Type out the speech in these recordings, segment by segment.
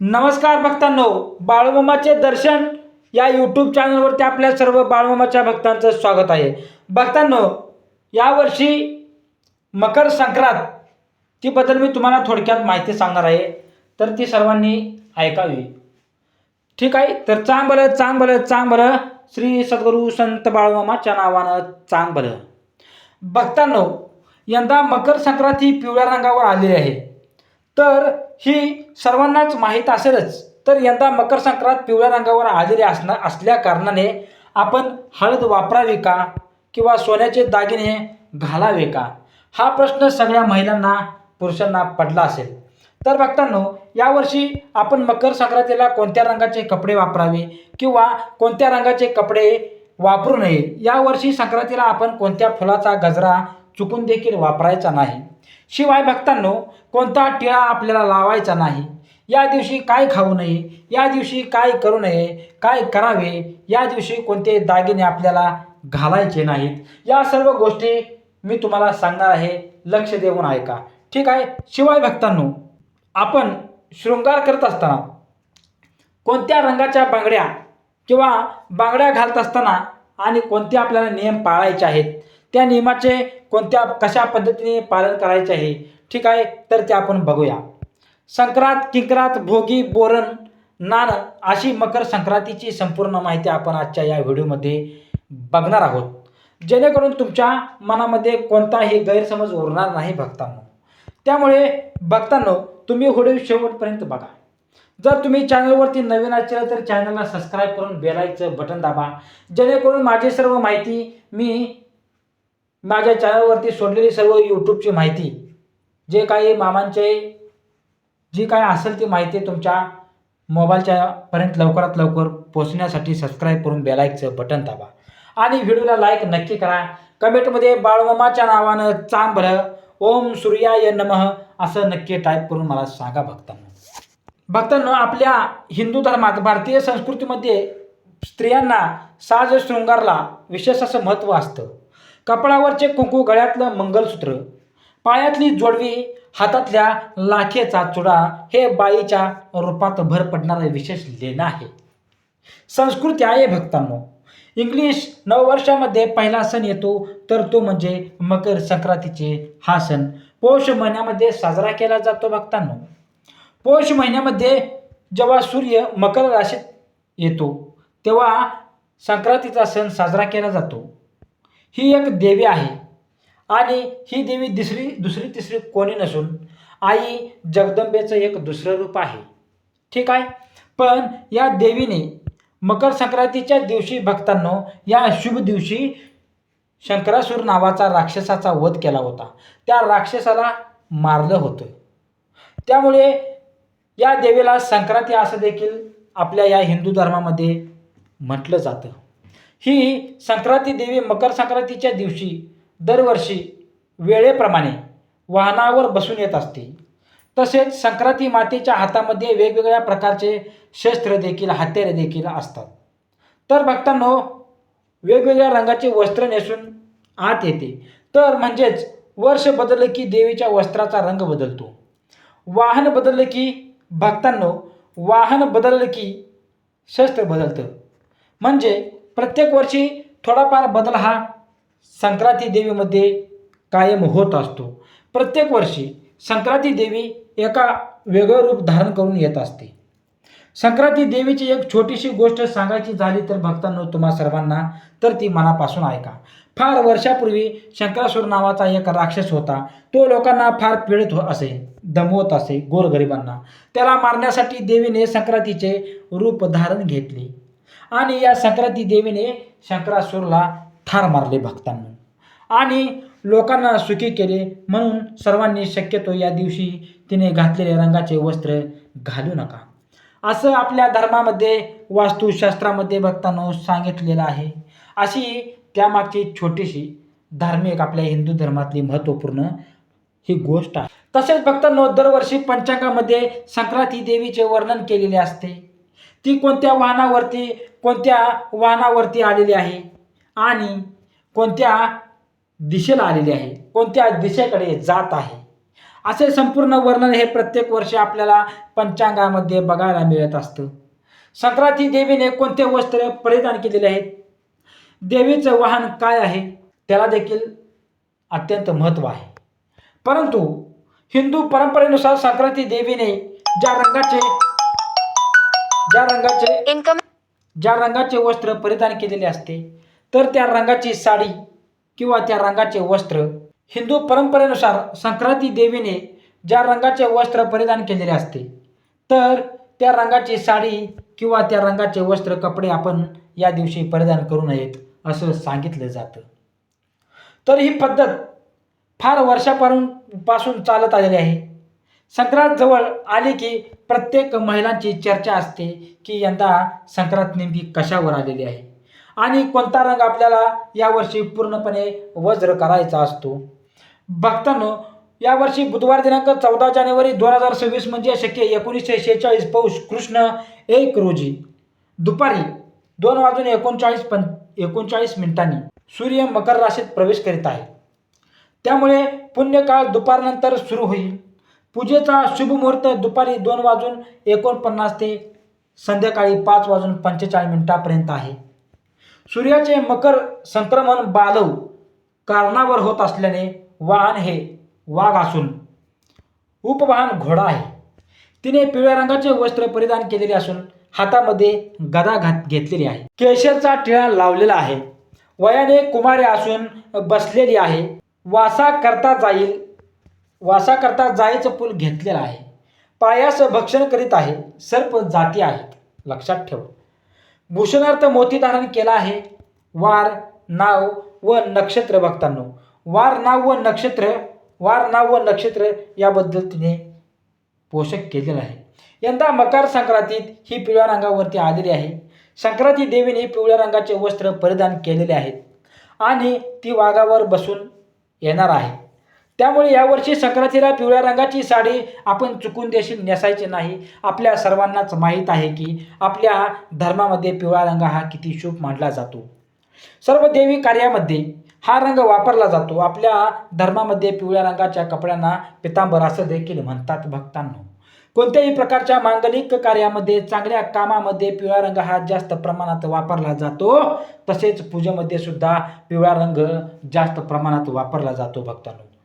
नमस्कार भक्तांनो बाळूमामाचे दर्शन या यूट्यूब चॅनलवरती आपल्या सर्व बाळूमामाच्या भक्तांचं स्वागत आहे. भक्तांनो यावर्षी मकर संक्रांत तीबद्दल मी तुम्हाला थोडक्यात माहिती सांगणार आहे तर ती सर्वांनी ऐकावी. ठीक आहे तर चांग बरं चांग बरं चांग बरं श्री सद्गुरू संत बाळूमामाच्या नावानं चांग बरं भक्तांनो यंदा मकर संक्रांत ही पिवळ्या रंगावर आलेली आहे. तर ही सर्वांनाच माहीत असेलच. तर यंदा मकर संक्रांत पिवळ्या रंगावर आलेली असणार असल्या कारणाने आपण हळद वापरावी का? किंवा सोन्याचे दागिने घालावे का? हा प्रश्न सगळ्या महिलांना पुरुषांना पडला असेल. तर भक्तांनो यावर्षी आपण मकर संक्रांतीला कोणत्या रंगाचे कपडे वापरावे किंवा कोणत्या रंगाचे कपडे वापरू नये? यावर्षी संक्रांतीला आपण कोणत्या फुलाचा गजरा चुकून देखील वापरायचा नाही. शिवाय भक्तांनो कोणता टिळा आपल्याला लावायचा नाही. या दिवशी काय खाऊ नये या दिवशी काय करू नये काय करावे या दिवशी कोणते दागिने आपल्याला घालायचे नाहीत. या सर्व गोष्टी मी तुम्हाला सांगणार आहे. लक्ष देऊन ऐका. ठीक आहे? शिवाय भक्तांनो आपण शृंगार करत असताना कोणत्या रंगाच्या बांगड्या किंवा बांगड्या घालत असताना आणि कोणते आपल्याला नियम पाळायचे आहेत त्या नियमाचे कोणत्या कशा पद्धतीने पालन करायचे आहे ठीक आहे तर ते आपण बघूया. संक्रांत किंक्रांत भोगी बोरण नान अशी मकर संक्रांतीची संपूर्ण माहिती आपण आजच्या या व्हिडिओमध्ये बघणार आहोत. जेणेकरून तुमच्या मनामध्ये कोणताही गैरसमज उरणार नाही भक्तांनो. त्यामुळे भक्तांनो तुम्ही व्हिडिओ शेवटपर्यंत बघा. जर तुम्ही चॅनलवरती नवीन असेल तर चॅनलला सबस्क्राईब करून बेलायचं बटन दाबा. जेणेकरून माझी सर्व माहिती मी माझ्या चॅनलवरती सोडलेली सर्व यूट्यूबची माहिती जे काही मामांचे जी काय असेल ती माहिती तुमच्या मोबाईलच्या पर्यंत लवकरात लवकर पोहोचण्यासाठी सबस्क्राईब करून बेलायकचं बटन दाबा. आणि व्हिडिओला लाईक नक्की करा. कमेंटमध्ये बाळमामाच्या नावानं चांग भलं ओम सूर्याय नमः असं नक्की टाईप करून मला सांगा भक्तांना. भक्तांनो आपल्या हिंदू धर्मात भारतीय संस्कृतीमध्ये स्त्रियांना साज शृंगारला विशेष असं महत्त्व असतं. कपाळावरचे कुंकू गळ्यातलं मंगलसूत्र पायातली जोडवी हातातल्या लाखेचा चुडा हे बाईच्या रूपात भर पडणारं विशेष लेणं आहे. संस्कृती आहे भक्तांनो. इंग्लिश नववर्षामध्ये पहिला सण येतो तर तो म्हणजे मकर संक्रांतीचे हा सण. पौष महिन्यामध्ये साजरा केला जातो भक्तांनो. पौष महिन्यामध्ये जेव्हा सूर्य मकर राशीत येतो तेव्हा संक्रांतीचा सण साजरा केला जातो. ही एक देवी आहे. आणि ही देवी दुसरी दुसरी तिसरी कोणी नसून आई जगदंबेचं एक दुसरं रूप आहे. ठीक आहे? पण या देवीने मकर संक्रांतीच्या दिवशी भक्तांनो या शुभ दिवशी शंकरासूर नावाचा राक्षसाचा वध केला होता. त्या राक्षसाला मारलं होतं. त्यामुळे या देवीला संक्रांती असं देखील आपल्या या हिंदू धर्मामध्ये म्हटलं जातं. ही संक्रांती देवी मकर संक्रांतीच्या दिवशी दरवर्षी वेळेप्रमाणे वाहनावर बसून येत असते. तसेच संक्रांती मातेच्या हातामध्ये वेगवेगळ्या प्रकारचे शस्त्र देखील हत्यारे देखील असतात. तर भक्तांनो वेगवेगळ्या रंगाचे वस्त्र नेसून आत येते. तर म्हणजेच वर्ष बदललं की देवीच्या वस्त्राचा रंग बदलतो. वाहन बदललं की भक्तांनो वाहन बदललं की शस्त्र बदलतं. म्हणजे प्रत्येक वर्षी थोडाफार बदल हा संक्रांती देवीमध्ये कायम होत असतो. प्रत्येक वर्षी संक्रांती देवी एका वेगळं रूप धारण करून येत असते. संक्रांती देवीची एक छोटीशी गोष्ट सांगायची झाली तर भक्तांनो तुम्हा सर्वांना तर ती मनापासून ऐका. फार वर्षापूर्वी शंकरासूर नावाचा एक राक्षस होता. तो लोकांना फार पीडित हो असे दमवत असे गोरगरिबांना. त्याला मारण्यासाठी देवीने संक्रांतीचे रूप धारण घेतले. आणि या संक्रांती देवीने शंकरासूरला ठार मारले भक्तांनो. आणि लोकांना सुखी केले म्हणून सर्वांनी शक्यतो या दिवशी तिने घातलेले रंगाचे वस्त्र घालू नका. असं आपल्या धर्मामध्ये वास्तुशास्त्रामध्ये भक्तांनो सांगितलेलं आहे. अशी त्यामागची छोटीशी धार्मिक आपल्या हिंदू धर्मातली महत्त्वपूर्ण ही गोष्ट आहे. तसेच भक्तांनो दरवर्षी पंचांगामध्ये संक्रांती देवीचे वर्णन केलेले असते. ती कोणत्या वाहनावरती कोणत्या वाहनावरती आलेली आहे? आणि कोणत्या दिशेला आलेली आहे कोणत्या दिशेकडे जात आहे. असे संपूर्ण वर्णन हे प्रत्येक वर्षी आपल्याला पंचांगामध्ये बघायला मिळत असतं. संक्रांती देवीने कोणते वस्त्र परिधान केलेले आहेत? देवीचं वाहन काय आहे? त्याला देखील अत्यंत महत्त्व आहे. परंतु हिंदू परंपरेनुसार संक्रांती देवीने ज्या रंगाचे ज्या रंगाचे ज्या रंगाचे वस्त्र परिधान केलेले असते तर त्या रंगाची साडी किंवा त्या रंगाचे वस्त्र हिंदू परंपरेनुसार संक्रांती देवीने ज्या रंगाचे वस्त्र परिधान केलेले असते तर त्या रंगाची साडी किंवा त्या रंगाचे वस्त्र कपडे आपण या दिवशी परिधान करू नयेत असं सांगितलं जातं. तर ही पद्धत फार वर्षापासून पासून चालत आलेली आहे. संक्रांत जवळ आली की प्रत्येक महिलांची चर्चा असते की यंदा संक्रांत नेमकी कशावर आलेली आहे. आणि कोणता रंग आपल्याला यावर्षी पूर्णपणे वज्र करायचा असतो? भक्तांनो यावर्षी बुधवार दिनांक चौदा जानेवारी दोन हजार सव्वीस म्हणजे शक्य एकोणीसशे शेहेचाळीस पौष कृष्ण एक रोजी. दुपारी दोन वाजून एकोणचाळीस पं एकोणचाळीस मिनिटांनी सूर्य मकर राशीत प्रवेश करीत आहे. त्यामुळे पुण्यकाळ दुपारनंतर सुरू होईल. पूजेचा शुभ मुहूर्त दुपारी दोन वाजून एकोणपन्नास ते संध्याकाळी पाच वाजून पंचेचाळीस मिनिटापर्यंत आहे. सूर्याचे मकर संक्रमण बालव कारणावर होत असल्याने वाहन हे वाघ असून उपवाहन घोडा आहे. तिने पिवळ्या रंगाचे वस्त्र परिधान केलेले असून हातामध्ये गदा घात घेतलेली आहे. केशरचा टिळा लावलेला आहे. वयाने कुमारे असून बसलेली आहे. वासा करता जाईल वासा करता जायचं पूल घेतलेला आहे. पायास भक्षण करीत आहे. सर्प जाती आहेत लक्षात ठेव. भूषणार्थ मोती धारण केला आहे. वार नाव व नक्षत्र भक्तांनो वार नाव व नक्षत्र वार नाव व नक्षत्र याबद्दल तिने पोषक केलेलं आहे. यंदा मकर संक्रांतीत ही पिवळ्या रंगावरती आलेली आहे. संक्रांती देवीने पिवळ्या रंगाचे वस्त्र परिधान केलेले आहेत. आणि ती वाघावर बसून येणार आहे. त्यामुळे यावर्षी संक्रांतीला पिवळ्या रंगाची साडी आपण चुकून देखील नेसायची नाही. आपल्या सर्वांनाच माहीत आहे की आपल्या धर्मामध्ये पिवळा रंग हा किती शुभ मानला जातो. सर्व देवी कार्यामध्ये हा रंग वापरला जातो. आपल्या धर्मामध्ये पिवळ्या रंगाच्या कपड्यांना पितांबर असं देखील म्हणतात भक्तांनो. कोणत्याही प्रकारच्या मांगलिक कार्यामध्ये चांगल्या कामामध्ये पिवळा रंग हा जास्त प्रमाणात वापरला जातो. तसेच पूजेमध्ये सुद्धा पिवळा रंग जास्त प्रमाणात वापरला जातो भक्तांनो.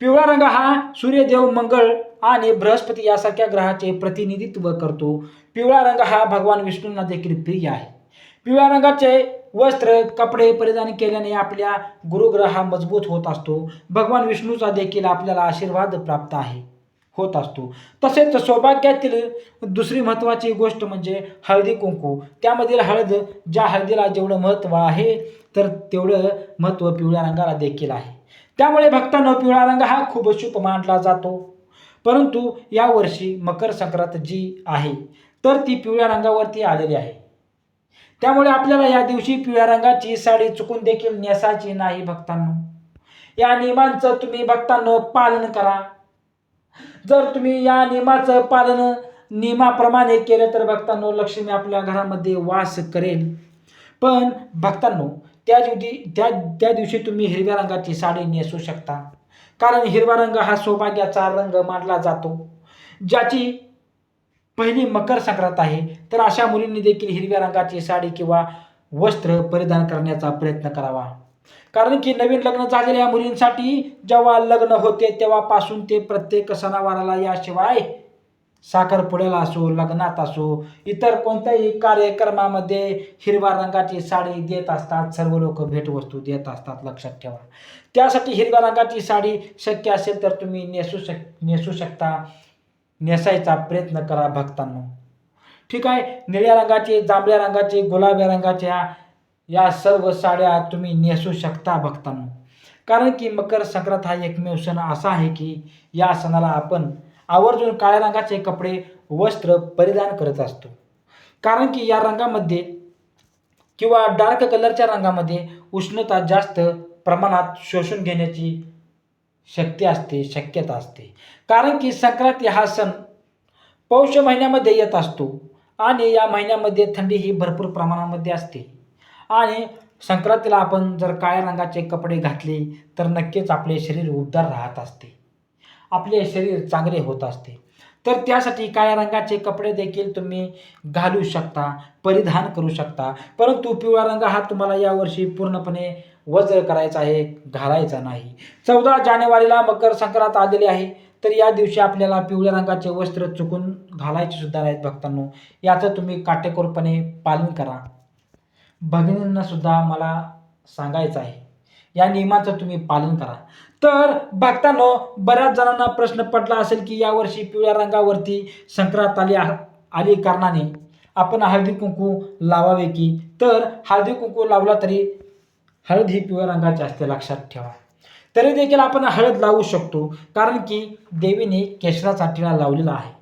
पिवळा रंग हा सूर्यदेव मंगळ आणि बृहस्पती यासारख्या ग्रहाचे प्रतिनिधित्व करतो. पिवळा रंग हा भगवान विष्णूंना देखील प्रिय आहे. पिवळ्या रंगाचे वस्त्र कपडे परिधान केल्याने आपल्या गुरुग्रह हा मजबूत होत असतो. भगवान विष्णूचा देखील आपल्याला आशीर्वाद प्राप्त आहे होत असतो. तसेच सौभाग्यातील दुसरी महत्त्वाची गोष्ट म्हणजे हळदी कुंकू. त्यामधील हळद ज्या हळदीला जेवढं महत्त्व आहे तर तेवढं महत्त्व पिवळ्या रंगाला देखील आहे. त्यामुळे भक्तांनो पिवळा रंग हा खूप शुभ मानला जातो. परंतु यावर्षी मकर संक्रांत जी आहे तर ती पिवळ्या रंगावरती आलेली आहे. त्यामुळे आपल्याला या दिवशी पिवळ्या रंगाची साडी चुकून देखील नेसायची नाही भक्तांनो. या नियमांचं तुम्ही भक्तांनो पालन करा. जर तुम्ही या नियमाचं पालन नियमाप्रमाणे केलं तर भक्तांनो लक्ष्मी आपल्या घरामध्ये वास करेल. पण भक्तांनो त्या दिवशी त्या त्या दिवशी तुम्ही हिरव्या रंगाची साडी नेसू शकता. कारण हिरवा रंग हा सौभाग्याचा रंग मानला जातो. ज्याची पहिली मकर संक्रांत आहे तर अशा मुलींनी देखील हिरव्या रंगाची साडी किंवा वस्त्र परिधान करण्याचा प्रयत्न करावा. कारण की नवीन लग्न झालेल्या मुलींसाठी जेव्हा लग्न होते तेव्हापासून ते प्रत्येक सणावाराला याशिवाय साखरपुड्याला असो लग्नात असो इतर कोणत्याही कार्यक्रमामध्ये हिरव्या रंगाची साडी देत असतात सर्व लोक भेटवस्तू देत असतात लक्षात ठेवा. त्यासाठी हिरव्या रंगाची साडी शक्य असेल तर तुम्ही नेसू शक नेसू शकता नेसायचा प्रयत्न करा भक्तांनो. ठीक आहे? निळ्या रंगाचे जांभळ्या रंगाचे गुलाबी रंगाच्या या सर्व साड्या तुम्ही नेसू शकता भक्तांनो. कारण की मकर संक्रांत हा एकमेव सण असा आहे की या सणाला आपण आवर्जून काळ्या रंगाचे कपडे वस्त्र परिधान करत असतो. कारण की या रंगामध्ये किंवा डार्क कलरच्या रंगामध्ये उष्णता जास्त प्रमाणात शोषून घेण्याची शक्ती असते शक्यता असते. कारण की संक्रांती हा सण पौष महिन्यामध्ये येत असतो आणि या महिन्यामध्ये थंडी ही भरपूर प्रमाणामध्ये असते. आणि संक्रांतीला आपण जर काळ्या रंगाचे कपडे घातले तर नक्कीच आपले शरीर उबदार राहत असते. आपले शरीर चांगले होत असते. तर त्यासाठी काळ्या रंगाचे कपडे देखील तुम्ही घालू शकता परिधान करू शकता. परंतु पिवळा रंग हा तुम्हाला यावर्षी पूर्णपणे वज्र करायचा आहे घालायचा नाही. चौदा जानेवारीला मकर संक्रांत आलेली आहे तर या दिवशी आपल्याला पिवळ्या रंगाचे वस्त्र चुकून घालायचे सुद्धा नाहीत भक्तांनो. याचं तुम्ही काटेकोरपणे पालन करा. भगिनींना सुद्धा मला सांगायचं आहे या नियमाचं तुम्ही पालन करा. तर भक्तांनो बऱ्याच जणांना प्रश्न पडला असेल की यावर्षी पिवळ्या रंगावरती संक्रांत आली आली कारणाने आपण हळदी कुंकू लावावे की? तर हळदी कुंकू लावला तरी हळद ही पिवळ्या रंगाची असते लक्षात ठेवा. तरी देखील आपण हळद लावू शकतो कारण की देवीने केशराचा टिळा लावलेला आहे.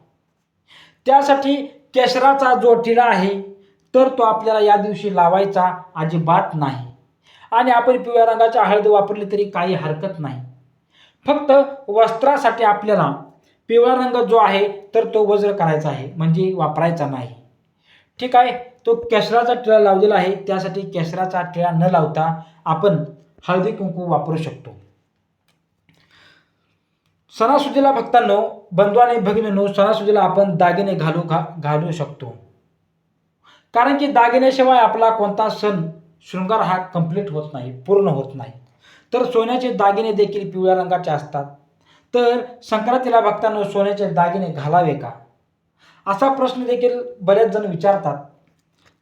त्यासाठी केशराचा जो टिळा आहे तर तो आपल्याला या दिवशी लावायचा अजिबात नाही. आणि आपण पिवळ्या रंगाची हळद वापरली तरी काही हरकत नाही. फक्त वस्त्रासाठी आपल्याला पिवळा रंग जो आहे तर तो वज्र करायचा आहे म्हणजे वापरायचा नाही. ठीक आहे तो केसराचा टिळा लावलेला आहे त्यासाठी केसराचा टिळा न लावता आपण हळदी कुंकू वापरू शकतो. सणासुदीला भक्तांनो बंधू आणि भगिनींनो सणासुदीला आपण दागिने घालू घा घालू शकतो. कारण की दागिन्याशिवाय आपला कोणता सण शृंगार हा कंप्लीट होत नाही पूर्ण होत नाही. तर सोन्याचे दागिने देखील पिवळ्या रंगाचे असतात. तर संक्रांतीला भक्तांना सोन्याचे दागिने घालावे का? असा प्रश्न देखील बरेच जण विचारतात.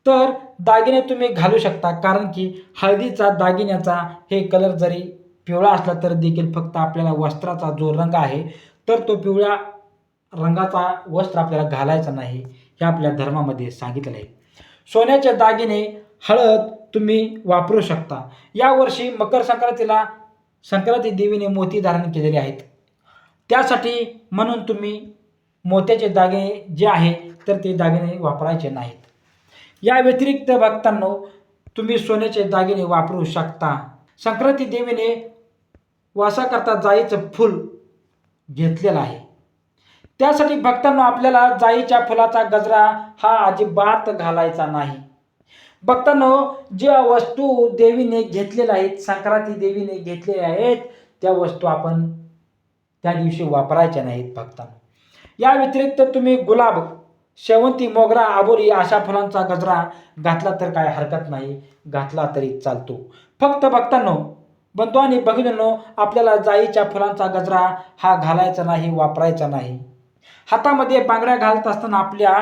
तर दागिने तुम्ही घालू शकता कारण की हळदीचा दागिन्याचा हे कलर जरी पिवळा असला तर देखील फक्त आपल्याला वस्त्राचा जो रंग आहे तर तो पिवळ्या रंगाचा वस्त्र आपल्याला घालायचा नाही हे आपल्या धर्मामध्ये सांगितलं आहे सोन्याचे दागिने हळद तुम्ही वापरू शकता. यावर्षी मकर संक्रांतीला संक्रांती देवीने मोती धारण केलेले आहेत. त्यासाठी म्हणून तुम्ही मोत्याचे दागिने जे आहे तर ते दागिने वापरायचे नाहीत. या व्यतिरिक्त भक्तांनो तुम्ही सोन्याचे दागिने वापरू शकता. संक्रांती देवीने वासाकरता जाईचं फूल घेतलेलं आहे. त्यासाठी भक्तांनो आपल्याला जाईच्या फुलाचा गजरा हा अजिबात घालायचा नाही. बघताना ज्या वस्तू देवीने घेतलेल्या आहेत संक्रांती देवीने घेतलेल्या आहेत त्या वस्तू आपण त्या दिवशी वापरायच्या नाहीत बघताना या व्यतिरिक्त तुम्ही गुलाब शेवंती मोगरा आबोरी अशा फुलांचा गजरा घातला तर काय हरकत नाही घातला तरी चालतो. फक्त बघताना बंधू आणि भगिनींनो आपल्याला जाईच्या फुलांचा गजरा हा घालायचा नाही वापरायचा नाही. हातामध्ये बांगड्या घालत असताना आपल्या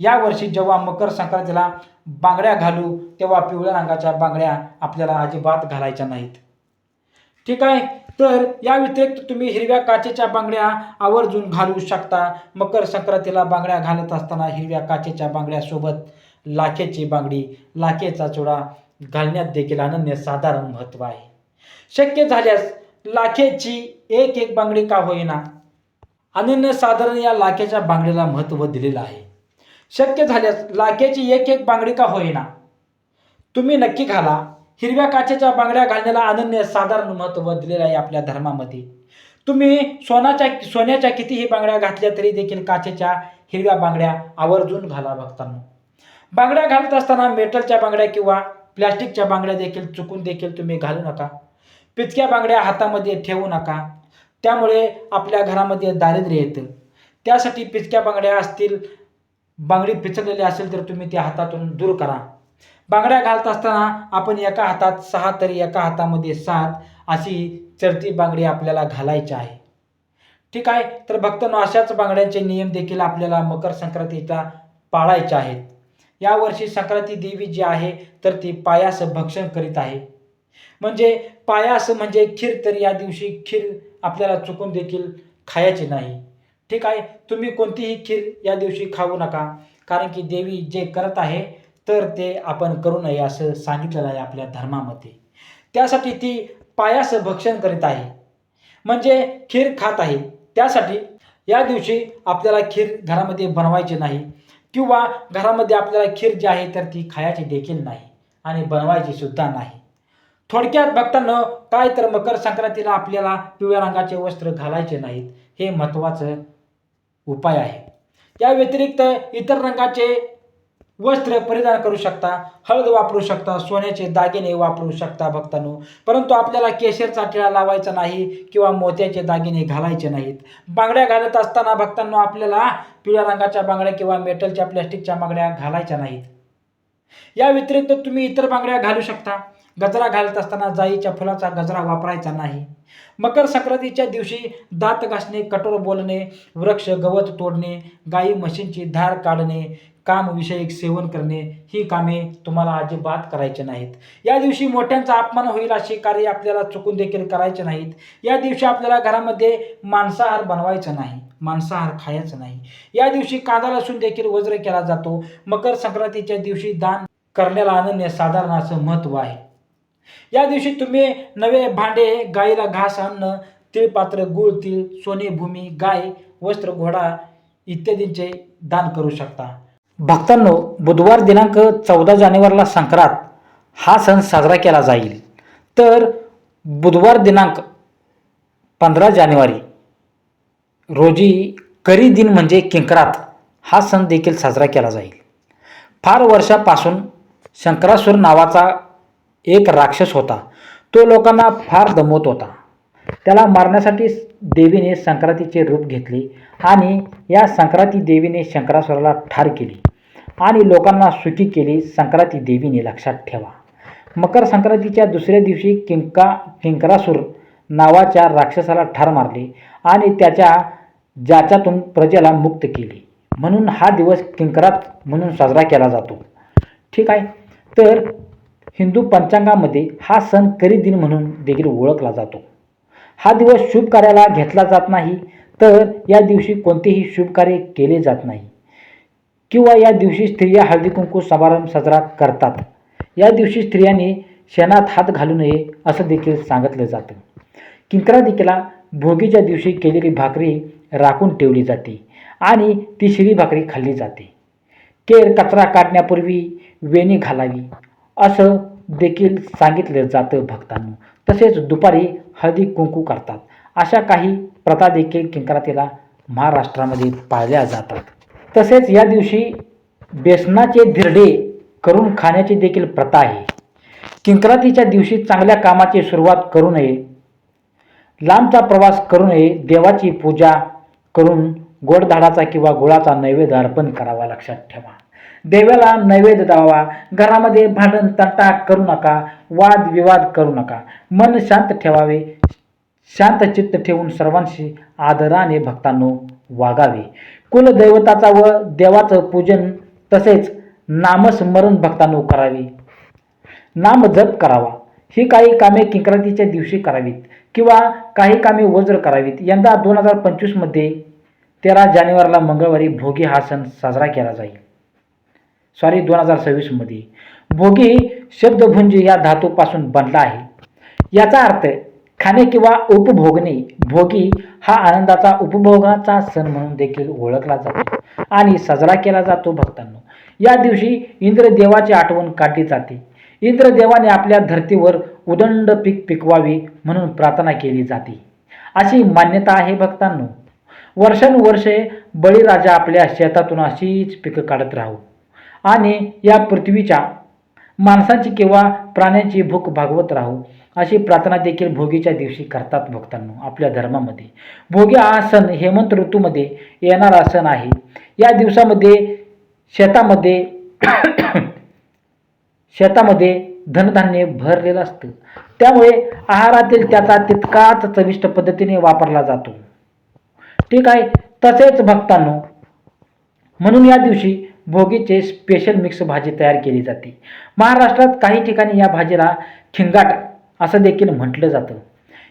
यावर्षी जेव्हा मकर संक्रांतीला बांगड्या घालू तेव्हा पिवळ्या रंगाच्या बांगड्या आपल्याला अजिबात घालायच्या नाहीत. ठीक आहे? तर या व्यतिरिक्त तुम्ही हिरव्या काचेच्या बांगड्या आवर्जून घालू शकता. मकर संक्रांतीला बांगड्या घालत असताना हिरव्या काचेच्या बांगड्यासोबत लाखेची बांगडी लाखेचा चुडा घालण्यात देखील अनन्य साधारण महत्त्व आहे. शक्य झाल्यास लाखेची एक एक बांगडी का होईना? अनन्य साधारण या लाखेच्या बांगडीला महत्त्व दिलेलं आहे. शक्य झाल्यास लाखेची एक एक बांगडी का होईना. तुम्ही नक्की घाला. हिरव्या काचेच्या बांगड्या घालण्याला अनन्य साधारण महत्त्व दिलेलं आहे आपल्या धर्मामध्ये. तुम्ही सोनाच्या सोन्याच्या कितीही बांगड्या घातल्या तरी देखील काचेच्या हिरव्या बांगड्या आवर्जून घाला बघताना बांगड्या घालत असताना मेटलच्या बांगड्या किंवा प्लॅस्टिकच्या बांगड्या देखील चुकून देखील तुम्ही घालू नका. पिचक्या बांगड्या हातामध्ये ठेवू नका. त्यामुळे आपल्या घरामध्ये दारिद्र्य येतं. त्यासाठी पिचक्या बांगड्या असतील बांगडी पिचकलेली असेल तर तुम्ही ती हातातून दूर करा. बांगड्या घालत असताना आपण एका हातात सहा तरी एका हातामध्ये सात अशी चढती बांगडी आपल्याला घालायची आहे. ठीक आहे तर भक्तांनो अशाच बांगड्यांचे नियम देखील आपल्याला मकर संक्रांतीचा पाळायचे आहेत. यावर्षी संक्रांती देवी जी आहे तर ती पायास भक्षण करीत आहे. म्हणजे पायास म्हणजे खीर तर या दिवशी खीर आपल्याला चुकून देखील खायची नाही. ठीक आहे तुम्ही कोणतीही खीर या दिवशी खाऊ नका. कारण की देवी जे करत आहे तर ते आपण करू नये असं सांगितलेलं आहे आपल्या धर्मामध्ये. त्यासाठी ती पायास भक्षण करीत आहे. म्हणजे खीर खात आहे. त्यासाठी या दिवशी आपल्याला खीर घरामध्ये बनवायची नाही किंवा घरामध्ये आपल्याला खीर जी आहे तर ती खायची देखील नाही आणि बनवायची सुद्धा नाही. थोडक्यात बघताना काय तर मकर संक्रांतीला आपल्याला पिवळ्या रंगाचे वस्त्र घालायचे नाहीत हे महत्त्वाचं उपाय आहे. या व्यतिरिक्त इतर रंगाचे वस्त्र परिधान करू शकता हळद वापरू शकता सोन्याचे दागिने वापरू शकता भक्तांनो. परंतु आपल्याला केशरचा टिळा लावायचा नाही किंवा मोत्याचे दागिने घालायचे नाहीत. बांगड्या घालत असताना भक्तांनो आपल्याला पिवळ्या रंगाच्या बांगड्या किंवा मेटलच्या प्लॅस्टिकच्या बांगड्या घालायच्या नाहीत. या व्यतिरिक्त तुम्ही इतर बांगड्या घालू शकता. गजरा घालत असताना जाईच्या फुलाचा गजरा वापरायचा नाही. मकर संक्रांतीच्या दिवशी दात घासणे कठोर बोलणे वृक्ष गवत तोडणे गाई म्हशींची धार काढणे कामविषयक सेवन करणे ही कामे तुम्हाला अजिबात करायची नाहीत. या दिवशी मोठ्यांचा अपमान होईल अशी कार्य आपल्याला चुकून देखील करायचे नाहीत. या दिवशी आपल्याला घरामध्ये मांसाहार बनवायचा नाही मांसाहार खायचं नाही. या दिवशी कांदा लसूण देखील वज्र केला जातो. मकर संक्रांतीच्या दिवशी दान करण्याला अनन्य साधारण असं महत्त्व आहे. या दिवशी तुम्ही नवे भांडे गाईला घास अन्न तिळपात्र गुळ तिळ सोने भूमी गाय वस्त्र घोडा इत्यादींचे दान करू शकता. भक्तांनो बुधवार दिनांक चौदा जानेवारीला संक्रांत हा सण साजरा केला जाईल. तर बुधवार दिनांक पंधरा जानेवारी रोजी करी दिन म्हणजे किंकरात हा सण देखील साजरा केला जाईल. फार वर्षापासून शंकरासूर नावाचा एक राक्षस होता. तो लोकांना फार दमवत होता. त्याला मारण्यासाठी देवीने संक्रांतीचे रूप घेतले आणि या संक्रांती देवीने शंकरासुराला ठार केली आणि लोकांना सुखी केली संक्रांती देवीने लक्षात ठेवा. मकर संक्रांतीच्या दुसऱ्या दिवशी किंका किंकरासूर नावाच्या राक्षसाला ठार मारले आणि त्याच्या ज्याच्यातून प्रजेला मुक्त केली. म्हणून हा दिवस किंकरात म्हणून साजरा केला जातो. ठीक आहे? तर हिंदू पंचांगामध्ये हा सण करी दिन म्हणून देखील ओळखला जातो. हा दिवस शुभ कार्याला घेतला जात नाही तर या दिवशी कोणतेही शुभ कार्य केले जात नाही. किंवा या दिवशी स्त्रिया हळदी कुंकू समारंभ साजरा करतात. या दिवशी स्त्रियांनी शेणात हात घालू नये असं देखील सांगितलं जातं. किंकरादिकेला भोगीच्या दिवशी केलेली भाकरी राखून ठेवली जाते आणि ती शिरी भाकरी खाल्ली जाते. केर कचरा काढण्यापूर्वी वेणी घालावी असं देखील सांगितलं जातं भक्तांनो. तसेच दुपारी हळदी कुंकू करतात. अशा काही प्रथा देखील किंकरातीला महाराष्ट्रामध्ये पाळल्या जातात. तसेच या दिवशी बेसनाचे धिरडे करून खाण्याची देखील प्रथा आहे. किंकरातीच्या दिवशी चांगल्या कामाची सुरुवात करू नये. लांबचा प्रवास करू नये. देवाची पूजा करून गोडधाडाचा किंवा गुळाचा नैवेद्य अर्पण करावा लक्षात ठेवा. देवाला नैवेद्य द्यावा घरामध्ये भांडण तंटा करू नका वाद विवाद करू नका. मन शांत ठेवावे शांत चित्त ठेवून सर्वांशी आदराने भक्तांनो वागावे. कुलदैवताचा व देवाचं पूजन तसेच नामस्मरण भक्तांनो करावे. नाम जप करावा. ही काही कामे किंक्रांतीच्या दिवशी करावीत किंवा काही कामे वज्र करावीत. यंदा दोन हजार पंचवीसमध्ये तेरा जानेवारीला मंगळवारी भोगी हा सण साजरा केला जाईल. सॉरी दोन हजार सव्वीसमध्ये भोगी शब्दभुंज या धातूपासून बनला आहे. याचा अर्थ खाणे किंवा उपभोगणे भोगी हा आनंदाचा उपभोगाचा सण म्हणून देखील ओळखला जातो आणि साजरा केला जातो भक्तांनो. या दिवशी इंद्रदेवाची आठवण काढली जाते. इंद्रदेवाने आपल्या धर्तीवर उदंड पीक पिकवावी म्हणून प्रार्थना केली जाते. अशी मान्यता आहे भक्तांनो. वर्षानुवर्षे बळीराजा आपल्या शेतातून अशीच पिकं काढत राहू. आणि या पृथ्वीच्या माणसांची किंवा प्राण्यांची भूक भागवत राहू. अशी प्रार्थना देखील भोगीच्या दिवशी करतात भक्तांनो आपल्या धर्मामध्ये. भोगी हा सण हेमंत ऋतूमध्ये येणारा सण आहे. या दिवसामध्ये शेतामध्ये शेतामध्ये धनधान्य भरलेलं असतं. त्यामुळे आहारातील त्याचा तितकाच चविष्ट पद्धतीने वापरला जातो. ठीक आहे? तसेच भक्तांनो म्हणून या दिवशी भोगीचे स्पेशल मिक्स भाजी तयार केली जाते. महाराष्ट्रात काही ठिकाणी या भाजीला खिंगाट असं देखील म्हटलं जातं.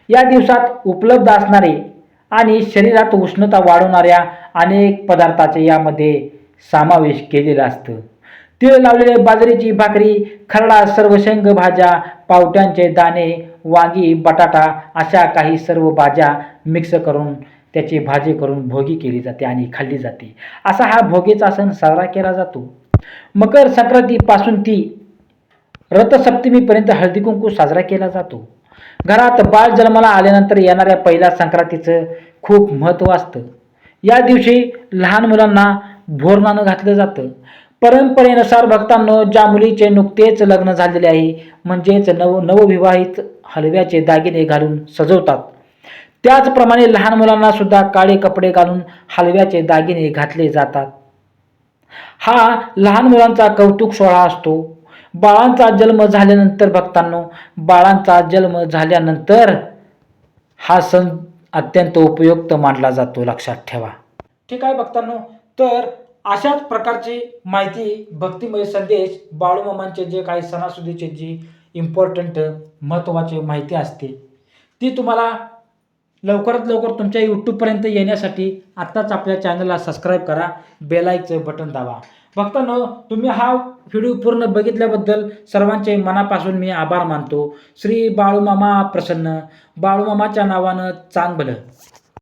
या दिवसात उपलब्ध असणारे आणि शरीरात उष्णता वाढवणाऱ्या अनेक पदार्थाचे यामध्ये समावेश केलेला असतं. तिळ लावलेले बाजरीची भाकरी खरडा सर्व शेंग भाज्या पावट्यांचे दाणे वांगी बटाटा अशा काही सर्व भाज्या मिक्स करून त्याची भाजी करून भोगी केली जाते आणि खाल्ली जाते. असा हा भोगीचा सण साजरा केला जातो. मकर संक्रांतीपासून ती रथसप्तमीपर्यंत हळदी कुंकू साजरा केला जातो. घरात बाळ जन्माला आल्यानंतर येणाऱ्या पहिल्या संक्रांतीचं खूप महत्त्व असतं. या दिवशी लहान मुलांना भोरणानं घातलं जातं. परंपरेनुसार भक्तांनो ज्या मुलीचे नुकतेच लग्न झालेले आहे म्हणजेच नव नवविवाहित हलव्याचे दागिने घालून सजवतात. त्याचप्रमाणे लहान मुलांना सुद्धा काळे कपडे घालून हलव्याचे दागिने घातले जातात. हा लहान मुलांचा कौतुक सोहळा असतो. बाळांचा जन्म झाल्यानंतर भक्तांनो बाळांचा जन्म झाल्यानंतर हा सण अत्यंत उपयुक्त मानला जातो लक्षात ठेवा. ठीक आहे भक्तांनो तर अशाच प्रकारची माहिती भक्तिमय संदेश बाळूमामांचे जे काही सणासुदीचे जी इम्पॉर्टंट महत्त्वाची माहिती असते ती तुम्हाला लवकरात लवकर तुमच्या यूट्यूबपर्यंत येण्यासाठी आत्ताच आपल्या चॅनलला सबस्क्राईब करा बेलायकचं बटन दाबा. बघतानो तुम्ही हा व्हिडिओ पूर्ण बघितल्याबद्दल सर्वांचे मनापासून मी आभार मानतो. श्री बाळूमामा प्रसन्न. बाळूमामाच्या नावानं चांगलं.